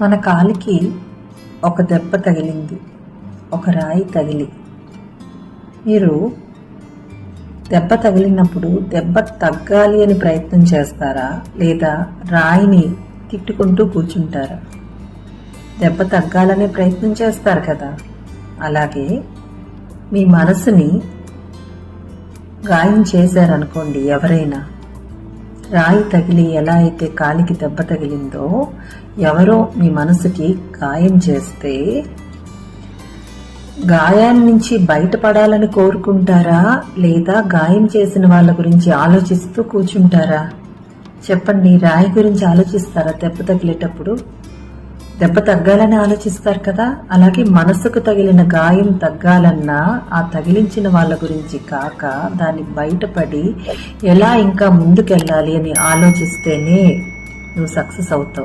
మన కాలికి ఒక దెబ్బ తగిలింది. ఒక రాయి తగిలి. మీరు దెబ్బ తగిలినప్పుడు దెబ్బ తగ్గాలి అని ప్రయత్నం చేస్తారా? లేదా రాయిని తిట్టుకుంటూ కూర్చుంటారా? దెబ్బ తగ్గాలనే ప్రయత్నం చేస్తారు కదా. అలాగే మీ మనసుని గాయం చేశారనుకోండి ఎవరైనా. రాయి తగిలి ఎలా అయితే కాలికి దెబ్బ తగిలిందో ఎవరో మీ మనసుకి గాయం చేస్తే గాయాన్ని నుంచి బయటపడాలని కోరుకుంటారా? లేదా గాయం చేసిన వాళ్ళ గురించి ఆలోచిస్తూ కూర్చుంటారా? చెప్పండి రాయి గురించి ఆలోచిస్తారా? దెబ్బ తగిలేటప్పుడు దెబ్బ తగ్గాలని ఆలోచిస్తారు కదా? అలాగే మనసుకు తగిలిన గాయం తగ్గాలన్నా ఆ తగిలించిన వాళ్ళ గురించి కాక దాన్ని బయటపడి ఎలా ఇంకా ముందుకెళ్ళాలి అని ఆలోచిస్తేనే నువ్వు సక్సెస్ అవుతావు.